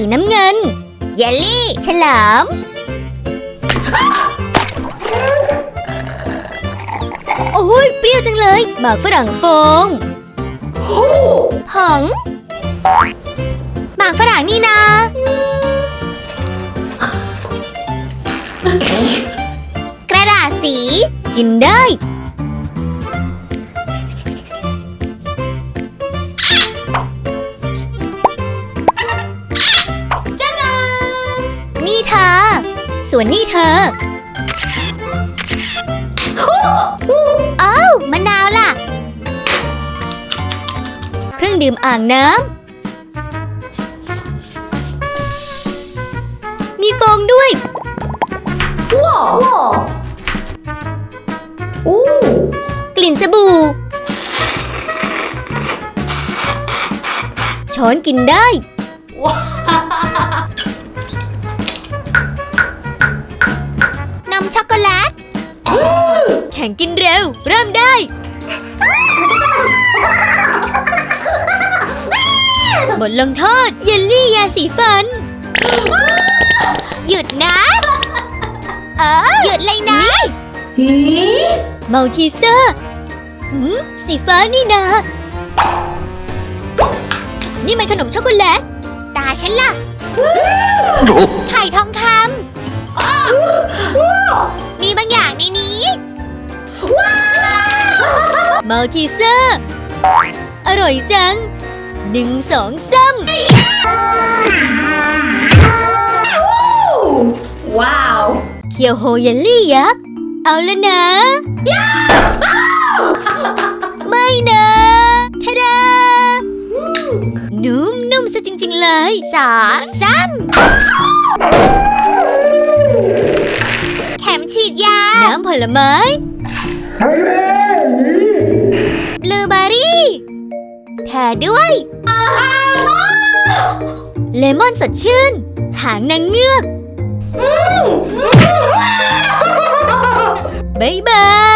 สีน้ำเงิน เยลลี่ ฉลาม โอ้ยเปรี้ยวจังเลยหมากฝรั่งฟงผงหมากฝรั่งนี่นากระดาษสี กินได้ ส่วนนี่เธอ อ้าวมะนาวล่ะ เครื่องดื่มอ่างน้ำ มีฟองด้วย ว้าวอู้กลิ่นสบู่ ช้อนกินได้ ว้า ช็อกโกแลต แข่งกินเร็ว เริ่มได้ บทลงโทษ เยลลี่ยาสีฟัน หยุดนะหยุดเลยนะฮีเมาทีเซอร์หืมสีฟ้านี่นานี่มันขนมช็อกโกแลต ตาฉันล่ะ ไข่ทองคำ มาทีเซอร์ อร่อยจังหนึ่งสองสามว้าว เคียวโฮเยลลี่ยักษ์ เอาแล้วนะ ไม่นะทะดานุ่มนุ่มซะจริง ๆ เลยสองสามแถมฉีดยา น้ำผลไม้ ด้วย เลมอนสดชื่น หางนางเงือกบายบาย